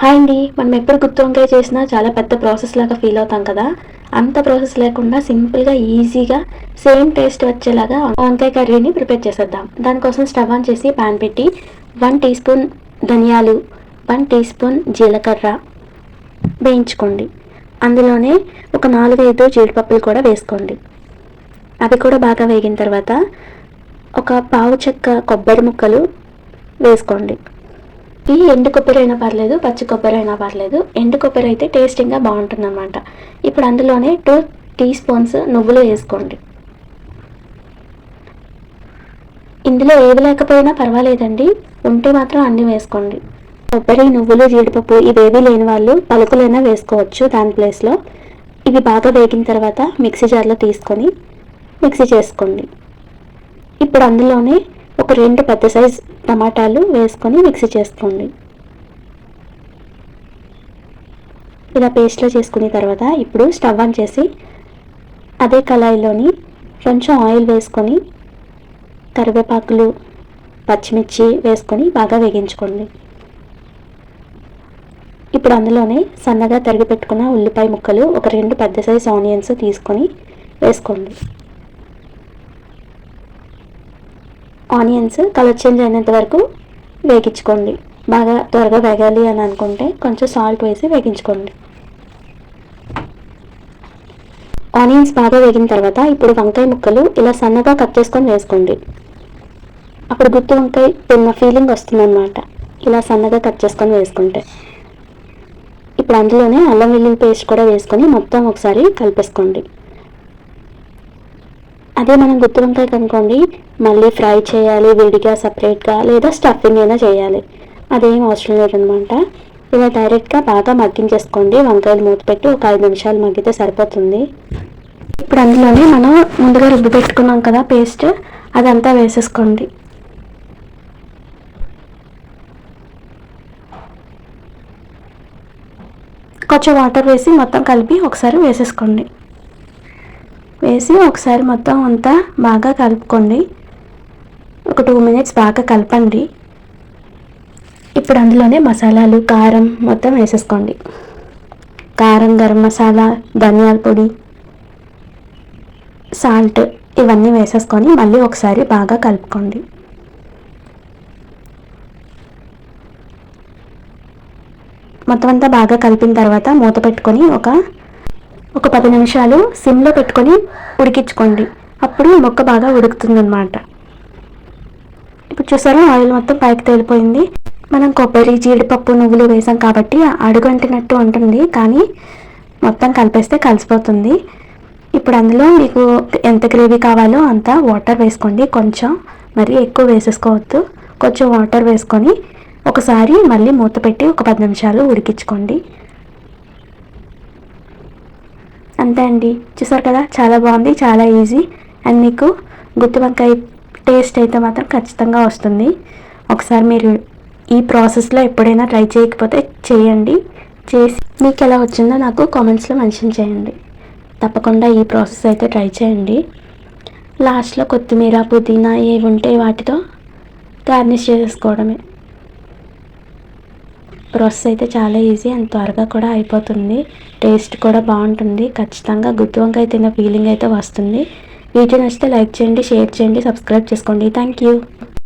Hi అండి. మనం ఎప్పుడు గుత్తి వంకాయ చేసినా చాలా పెద్ద ప్రాసెస్ లాగా ఫీల్ అవుతాం కదా. అంత ప్రాసెస్ లేకుండా సింపుల్గా ఈజీగా సేమ్ టేస్ట్ వచ్చేలాగా వంకాయ కర్రీని ప్రిపేర్ చేసేద్దాం. దానికోసం స్టవ్ ఆన్ చేసి పాన్ పెట్టి వన్ టీ స్పూన్ ధనియాలు వన్ టీ స్పూన్ జీలకర్ర వేయించుకోండి. అందులోనే ఒక నాలుగైదు జీడిపప్పులు కూడా వేసుకోండి. అవి కూడా బాగా వేగిన తర్వాత ఒక పావు చెక్క కొబ్బరి ముక్కలు వేసుకోండి. ఈ ఎండు కొబ్బరి అయినా పర్లేదు పచ్చి కొబ్బరి అయినా పర్లేదు. ఎండు కొబ్బరి అయితే టేస్టింగ్గా బాగుంటుంది అనమాట ఇప్పుడు అందులోనే టూ టీ స్పూన్స్ నువ్వులు వేసుకోండి. ఇందులో ఏవి లేకపోయినా పర్వాలేదండి. ఉంటే మాత్రం అన్నీ వేసుకోండి. కొబ్బరి నువ్వులు జీడిపప్పు ఇవేవి లేని వాళ్ళు పలుకులైనా వేసుకోవచ్చు దాని ప్లేస్లో ఇవి బాగా వేగిన తర్వాత మిక్సీ జార్లో తీసుకొని మిక్సీ చేసుకోండి. ఇప్పుడు అందులోనే ఒక రెండు పెద్ద సైజ్ టమాటాలు వేసుకొని మిక్సీ చేసుకోండి. ఇలా పేస్ట్లో చేసుకున్న తర్వాత ఇప్పుడు స్టవ్ ఆన్ చేసి అదే కళాయిలోని కొంచెం ఆయిల్ వేసుకొని కరివేపాకులు పచ్చిమిర్చి వేసుకొని బాగా వేగించుకోండి. ఇప్పుడు అందులోనే సన్నగా తరిగి పెట్టుకున్న ఉల్లిపాయ ముక్కలు ఒక రెండు పెద్ద సైజ్ ఆనియన్స్ తీసుకొని వేసుకోండి. ఆనియన్స్ కలర్ చేంజ్ అయినంత వరకు వేగించుకోండి. బాగా త్వరగా వేగాలి అని అనుకుంటే కొంచెం సాల్ట్ వేసి వేగించుకోండి. ఆనియన్స్ బాగా వేగిన తర్వాత ఇప్పుడు వంకాయ ముక్కలు ఇలా సన్నగా కట్ చేసుకొని వేసుకోండి. అప్పుడు గుత్తి వంకాయ తిన్న ఫీలింగ్ వస్తుందన్నమాట. ఇలా సన్నగా కట్ చేసుకొని వేసుకుంటే. ఇప్పుడు అందులోనే అల్లం వెల్లుల్లి పేస్ట్ కూడా వేసుకొని మొత్తం ఒకసారి కలిపేసుకోండి. అదే మనం గుత్తి వంకాయ కనుకోండి మళ్ళీ ఫ్రై చేయాలి విడిగా సపరేట్గా లేదా స్టఫింగ్ అయినా చేయాలి. అదేం అవసరం లేదనమాట. ఇలా డైరెక్ట్గా బాగా మగ్గించేసుకోండి. వంకాయలు మూత పెట్టి ఒక ఐదు నిమిషాలు మగ్గితే సరిపోతుంది. ఇప్పుడు అందులోనే మనం ముందుగా రుబ్బు పెట్టుకున్నాం కదా పేస్ట్ అదంతా వేసేసుకోండి. కొంచెం వాటర్ వేసి మొత్తం కలిపి ఒకసారి వేసేసుకోండి. వేసి ఒకసారి మొత్తం అంతా బాగా కలుపుకోండి. ఒక టూ మినిట్స్ బాగా కలపండి. ఇప్పుడు అందులోనే మసాలాలు కారం మొత్తం వేసేసుకోండి. కారం గరం మసాలా ధనియాల పొడి సాల్ట్ ఇవన్నీ వేసేసుకొని మళ్ళీ ఒకసారి బాగా కలుపుకోండి. మొత్తం అంతా బాగా కలిపిన తర్వాత మూత పెట్టుకొని ఒక ఒక పది నిమిషాలు సిమ్లో పెట్టుకొని ఉడికించుకోండి. అప్పుడు మొక్క బాగా ఉడుకుతుందన్నమాట. ఇప్పుడు చూసారా ఆయిల్ మొత్తం పైకి తేలిపోయింది. మనం కొబ్బరి జీడిపప్పు నువ్వులు వేసాం కాబట్టి అడుగంటినట్టు ఉంటుంది కానీ మొత్తం కలిపేస్తే కలిసిపోతుంది. ఇప్పుడు అందులో మీకు ఎంత గ్రేవీ కావాలో అంత వాటర్ వేసుకోండి. కొంచెం మరి ఎక్కువ వేసేసుకోవద్దు. కొంచెం వాటర్ వేసుకొని ఒకసారి మళ్ళీ మూత పెట్టి ఒక పది నిమిషాలు ఉడికించుకోండి. అంతే అండి. చూసారు కదా చాలా బాగుంది చాలా ఈజీ. అండ్ మీకు గుత్తి వంకాయ టేస్ట్ అయితే మాత్రం ఖచ్చితంగా వస్తుంది. ఒకసారి మీరు ఈ ప్రాసెస్లో ఎప్పుడైనా ట్రై చేయకపోతే చేయండి. చేసి మీకు ఎలా వచ్చిందో నాకు కామెంట్స్లో మెన్షన్ చేయండి. తప్పకుండా ఈ ప్రాసెస్ అయితే ట్రై చేయండి. లాస్ట్లో కొత్తిమీర పుదీనా ఏవి ఉంటే వాటితో గార్నిష్ చేసేసుకోవడమే. ప్రాసెస్ అయితే చాలా ఈజీ అండ్ త్వరగా కూడా అయిపోతుంది. టేస్ట్ కూడా బాగుంటుంది. ఖచ్చితంగా గుత్తి వంకాయ తిన్న ఫీలింగ్ అయితే వస్తుంది. వీడియో నచ్చితే లైక్ చేయండి షేర్ చేయండి సబ్స్క్రైబ్ చేసుకోండి. Thank you